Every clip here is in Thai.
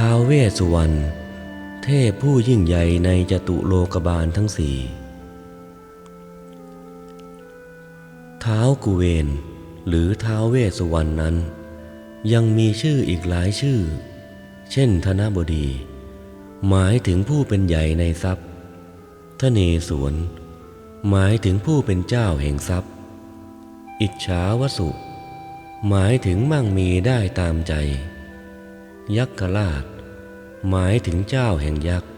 ท้าวเวสสุวรรณเทพผู้ยิ่งใหญ่ในจตุโลกบาลทั้งสี่ท้าวกุเวนหรือท้าวเวสสุวรรณนั้น ยังมีชื่ออีกหลายชื่อ เช่นธนบดี หมายถึงผู้เป็นใหญ่ในทรัพย์ทเนศวรหมายถึงผู้เป็นเจ้าแห่งทรัพย์ อิจฉาวสุ หมายถึงมั่งมีได้ตามใจ ยักษ์ราช หมายถึงเจ้าแห่งยักษ์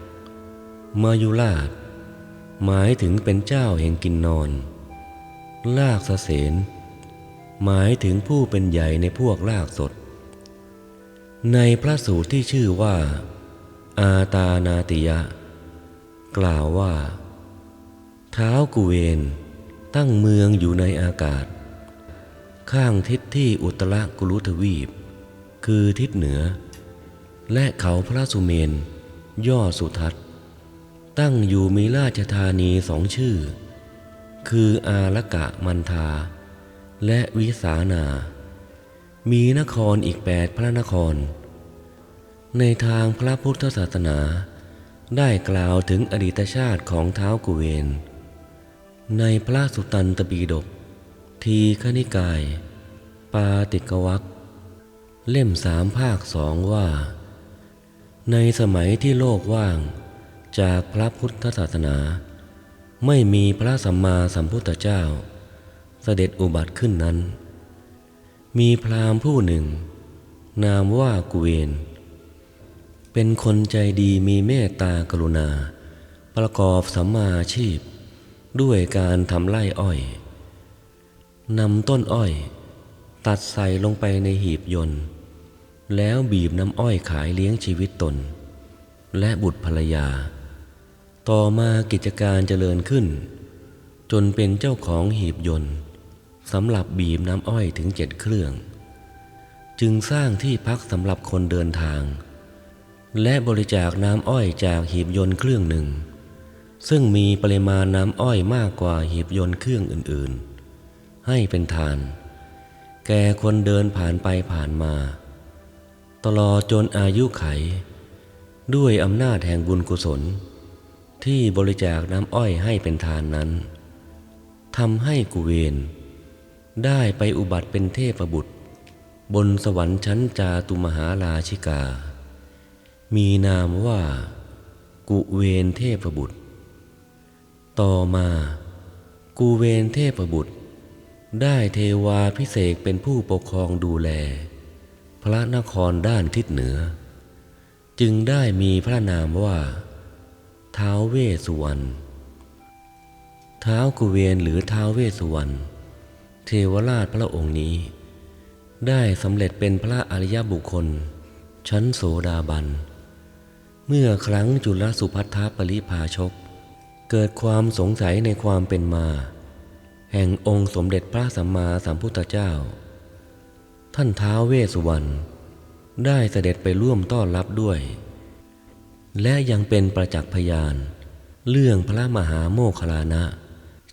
มายุราช หมายถึงเป็นเจ้าแห่งกินนอน ลากสเสนหมายถึงผู้เป็นใหญ่ในพวกลากสด ในพระสูตรที่ชื่อว่า อาตานาติยะ กล่าวว่า เท้ากุเวนตั้งเมืองอยู่ในอากาศ ข้างทิศที่อุตรกุลุทวีป คือทิศเหนือ และเขาพระสุเมน ย่อสุทัศน์ ตั้งอยู่มีราชธานีสองชื่อ คืออาลกะมันทา และวิสานา มีนครอีกแปดพระนคร ในทางพระพุทธศาสนา ได้กล่าวถึงอดีตชาติของเท้ากุเวน ในพระสุตันตปีดก ทีคณิกาย ปาติกวักเล่มสามภาคสองว่า ในสมัยที่โลกว่างจากพระพุทธศาสนา ไม่มีพระสัมมาสัมพุทธเจ้า เสด็จอุบัติขึ้นนั้น มีพราหมณ์ผู้หนึ่ง นามว่ากุเวนเป็นคนใจดีมีเมตตากรุณา ประกอบสัมมาอาชีพ ด้วยการทำไร่อ้อยนำต้นอ้อย ตัดใส่ลงไปในหีบยนต์ แล้วบีบน้ำอ้อยขายเลี้ยงชีวิตตน และบุตรภรรยา ต่อมากิจการเจริญขึ้น จนเป็นเจ้าของหีบยนต์สำหรับบีบน้ำอ้อยถึงเจ็ดเครื่อง จึงสร้างที่พักสำหรับคนเดินทาง และบริจาคน้ำอ้อยจากหีบยนต์เครื่องหนึ่ง ซึ่งมีปริมาณน้ำอ้อยมากกว่าหีบยนต์เครื่องอื่นๆ ให้เป็นทาน แก่คนเดินผ่านไปผ่านมา ตลอดจนอายุไข ด้วยอำนาจแห่งบุญกุศล ที่บริจาคน้ำอ้อยให้เป็นทานนั้นทำให้กุเวนได้ไปอุบัติเป็นเทพบุตร บนสวรรค์ชั้นจาตุมหาราชิกา มีนามว่า กุเวนเทพบุตร ต่อมากูเวนเทพบุตร ได้เทวาพิเศษเป็นผู้ปกครองดูแล พระนครด้านทิศเหนือ จึงได้มีพระนามว่าท้าวเวสุวรรณท้าวกุเวนหรือท้าวเวสสุวรรณเทวราชพระองค์นี้ ได้สำเร็จเป็นพระอริยบุคคล ชั้นโสดาบัน เมื่อครั้งจุลสุพัทธปริภาชก เกิดความสงสัยในความเป็นมา แห่งองค์สมเด็จพระสัมมาสัมพุทธเจ้า ท่านท้าวเวสสุวรรณได้เสด็จไปร่วมต้อนรับด้วย และยังเป็นประจักษ์พยาน เรื่องพระมหาโมคคลานะ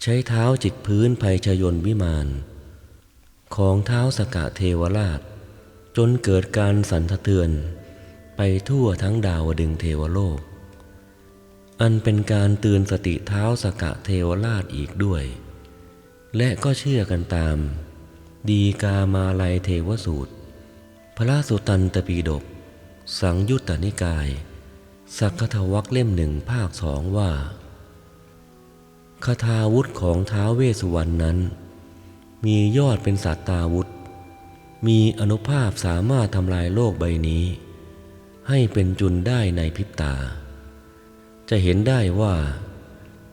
ใช้เท้าจิกพื้นภัยชยนวิมาน ของเท้าสกะเทวราช จนเกิดการสันสะเทือน ไปทั่วทั้งดาวดึงเทวโลก อันเป็นการเตือนสติเท้าสกะเทวราชอีกด้วย และก็เชื่อกันตาม ดีกามาลัยเทวสูตร พระสุตันตปีดก สังยุตตนิกาย สักคทวักเล่มหนึ่งภาคสองว่าคาถาวุธของท้าเวสุวรรณนั้น มียอดเป็นสัตตาวุธ มีอนุภาพสามารถทำลายโลกใบนี้ ให้เป็นจุนได้ในพริบตา จะเห็นได้ว่า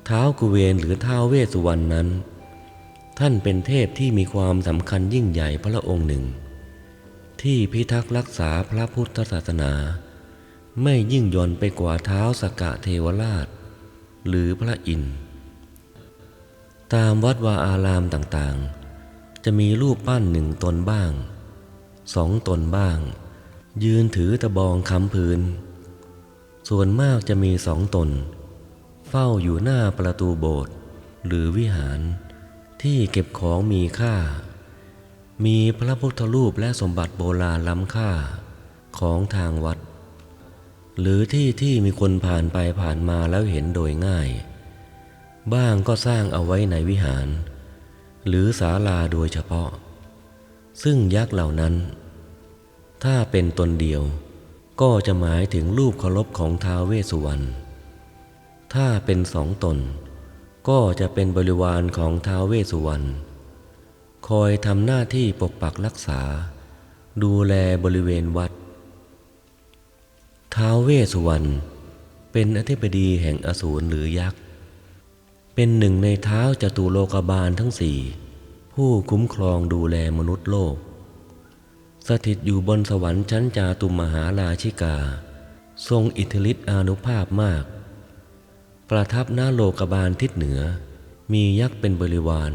เท้าวกุเวนหรือท้าเวสสุวรรณนั้น ท่านเป็นเทพที่มีความสำคัญยิ่งใหญ่พระองค์หนึ่ง ที่พิทักษ์รักษาพระพุทธศาสนา ไม่ยิ่งย่อนไปกว่าเท้าสกะเทวราช หรือพระอินทร์ตามวัดวาอารามต่างๆ จะมีรูปปั้นหนึ่งตนบ้าง สองตนบ้าง ยืนถือตะบองคำพื้น ส่วนมากจะมีสองตน เฝ้าอยู่หน้าประตูโบสถ์หรือวิหาร ที่เก็บของมีค่า มีพระพุทธรูปและสมบัติโบราณล้ำค่าของทางวัด หรือที่ที่มีคนผ่านไปผ่านมาแล้วเห็นโดยง่าย บ้างก็สร้างเอาไว้ในวิหาร หรือศาลาโดยเฉพาะ ซึ่งยักษ์เหล่านั้น ถ้าเป็นตนเดียวก็จะหมายถึงรูปเคารพของท้าวเวสสุวรรณถ้าเป็นสองตน ก็จะเป็นบริวารของท้าวเวสสุวรรณคอยทำหน้าที่ปกปักรักษา ดูแลบริเวณวัด ท้าวเวสสุวรรณเป็นอธิบดีแห่งอสูรหรือยักษ์ เป็นหนึ่งในเท้าจตุโลกบาลทั้งสี่ ผู้คุ้มครองดูแลมนุษย์โลก สถิตอยู่บนสวรรค์ชั้นจาตุมมหาราชิกา ทรงอิทธิฤทธิอานุภาพมาก ประทับหน้าโลกบาลทิศเหนือ มียักษ์เป็นบริวาร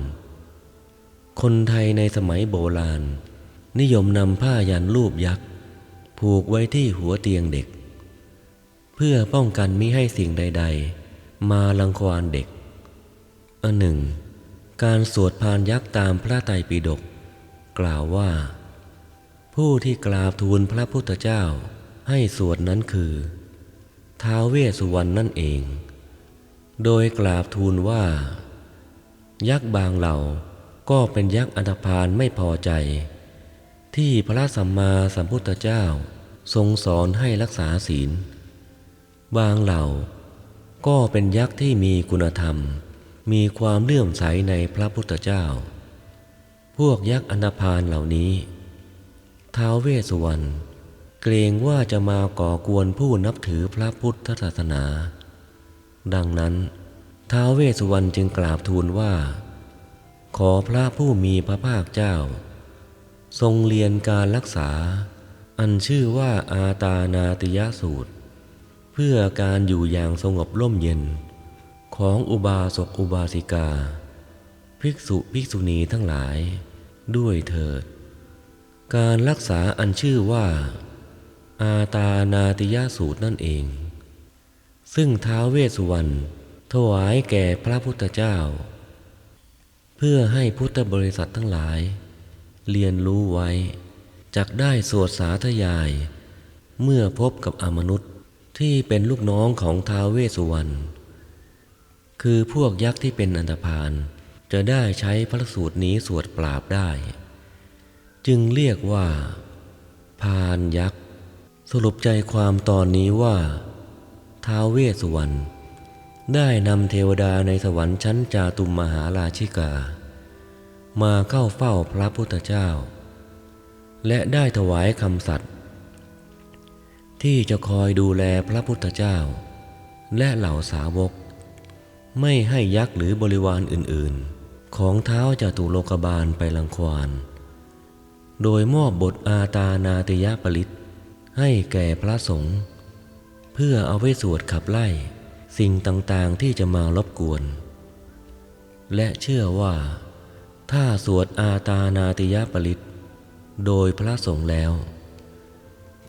คนไทยในสมัยโบราณ นิยมนำผ้ายันรูปยักษ์ ผูกไว้ที่หัวเตียงเด็ก เพื่อป้องกันมิให้สิ่งใด ๆ มาลังควานเด็กอันหนึ่ง การสวดพานยักษ์ตามพระไตรปิฎกกล่าวว่า ผู้ที่กราบทูลพระพุทธเจ้าให้สวดนั้นคือท้าวเวสสุวรรณนั่นเอง โดยกราบทูลว่า ยักษ์บางเหล่าก็เป็นยักษ์อันธพาลไม่พอใจ ที่พระสัมมาสัมพุทธเจ้าทรงสอนให้รักษาศีล บางเหล่าก็เป็นยักษ์ที่มีคุณธรรม มีความเลื่อมใสในพระพุทธเจ้า พวกยักษ์อันธพาลเหล่านี้ท้าวเวสสุวรรณเกรงว่าจะมาก่อกวนผู้นับถือพระพุทธศาสนา ดังนั้นท้าวเวสสุวรรณจึงกราบทูลว่า ขอพระผู้มีพระภาคเจ้า ทรงเรียนการรักษา อันชื่อว่าอาตานาติยสูตร เพื่อการอยู่อย่างสงบร่มเย็น ของอุบาสกอุบาสิกา ภิกษุภิกษุณีทั้งหลาย ด้วยเถิด การรักษาอันชื่อว่า อาตานาติยสูตรนั่นเอง ซึ่งท้าวเวสสุวรรณถวายแก่พระพุทธเจ้า เพื่อให้พุทธบริษัททั้งหลาย เรียนรู้ไว้จักได้สวดสาธยาย เมื่อพบกับอมนุษย์ที่เป็นลูกน้องของท้าวเวสสุวรรณคือพวกยักษ์ที่เป็นอันธพาลจะได้ใช้พระสูตรนี้สวดปราบได้ จึงเรียกว่า พานยักษ์ สรุปใจความตอนนี้ว่า ท้าวเวสสุวรรณได้นำเทวดาในสวรรค์ชั้นจาตุมมหาราชิกา มาเข้าเฝ้าพระพุทธเจ้า และได้ถวายคำสัตย์ที่จะคอยดูแลพระพุทธเจ้า และเหล่าสาวก ไม่ให้ยักษ์หรือบริวารอื่นๆ ของเท้าจตุโลกบาลไปลังควานโดยมอบบทอาตานาติยปริตให้แก่พระสงฆ์ เพื่อเอาไว้สวดขับไล่ สิ่งต่างๆที่จะมารบกวน และเชื่อว่า ถ้าสวดอาตานาติยปริตโดยพระสงฆ์แล้ว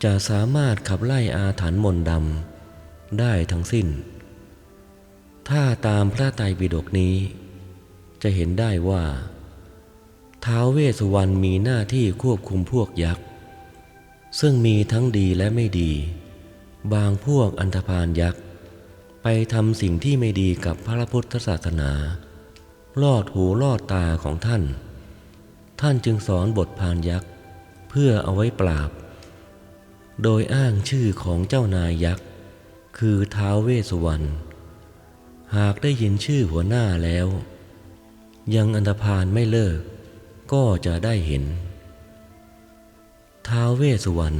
จะสามารถขับไล่อาถรรพ์มนต์ดำได้ทั้งสิ้น ถ้าตามพระไตรปิฎกนี้ จะเห็นได้ว่าท้าวเวสสุวรรณมีหน้าที่ควบคุมพวกยักษ์ ซึ่งมีทั้งดีและไม่ดี บางพวกอันธพาลยักษ์ ไปทำสิ่งที่ไม่ดีกับพระพุทธศาสนา ลอดหูลอดตาของท่าน ท่านจึงสอนบทพานยักษ์ เพื่อเอาไว้ปราบ โดยอ้างชื่อของเจ้านายยักษ์ คือท้าวเวสสุวรรณหากได้ยินชื่อหัวหน้าแล้ว ยังอันธพาลไม่เลิก ก็จะได้เห็นท้าวเวสสุวรรณ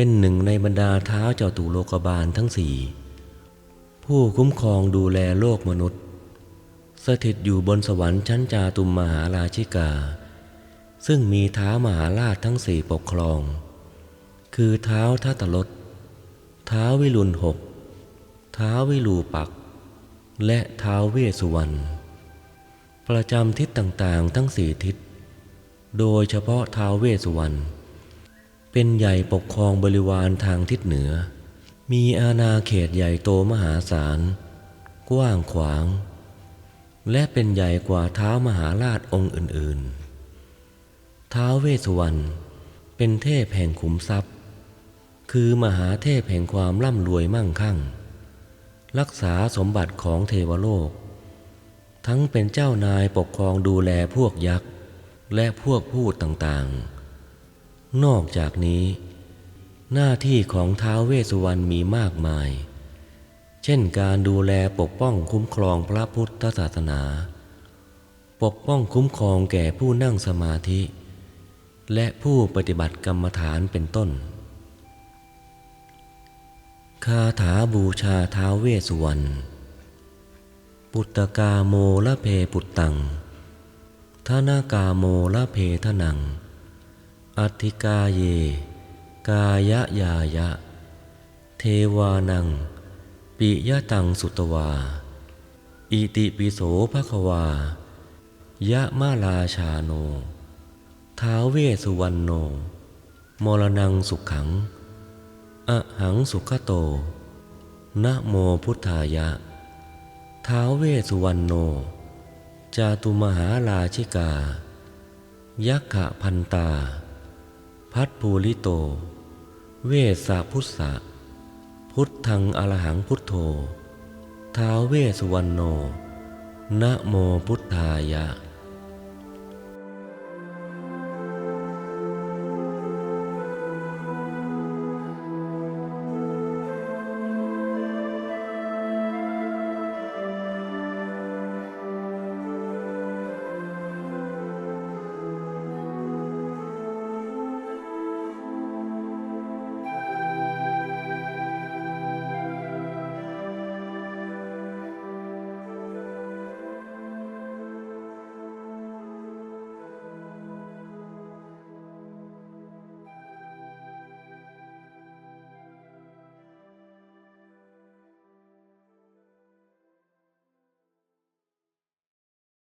เป็นหนึ่งในบรรดาเท้าเจ้าตุโลกบาลทั้งสี่ผู้คุ้มครองดูแลโลกมนุษย์ สถิตอยู่บนสวรรค์ชั้นจาตุมมหาราชิกา ซึ่งมีเท้ามหาราชทั้งสี่ปกครอง คือเท้าทัตลดเท้าวิรุณหกเท้าวิลูปัก และเท้าเวสุวรรณประจำทิศต่างๆทั้งสี่ทิศ โดยเฉพาะเท้าเวสุวรรณ เป็นใหญ่ปกครองบริวารทางทิศเหนือ มีอาณาเขตใหญ่โตมหาศาล กว้างขวาง และเป็นใหญ่กว่าเท้ามหาราชองค์อื่นๆ ท้าวเวสสุวรรณเป็นเทพแห่งขุมทรัพย์ คือมหาเทพแห่งความร่ำรวยมั่งคั่ง รักษาสมบัติของเทวโลก ทั้งเป็นเจ้านายปกครองดูแลพวกยักษ์ และพวกพูดต่างๆ นอกจากนี้ หน้าที่ของท้าวเวสสุวรรณมีมากมาย เช่นการดูแลปกป้องคุ้มครองพระพุทธศาสนา ปกป้องคุ้มครองแก่ผู้นั่งสมาธิ และผู้ปฏิบัติกรรมฐานเป็นต้น คาถาบูชาท้าวเวสสุวรรณปุตตกาโมละเพปุตตังทนากาโมละเพทนัง อธิกาเย กายะยายะ เทวานัง ปิยะตังสุตวา อิติปิโสภควา ยะมาลาชาโน ท้าวเวสุวรรณโน มรณังสุขขังอะหังสุขโต นะโมพุทธายะ ท้าวเวสสุวรรณโน จาตุมหาราชิกายักขะพันตา พัทภูริโต เวสสะพุทธะพุทธังอรหังพุทโธท้าวเวสวรรณโนนะโมพุทธายะ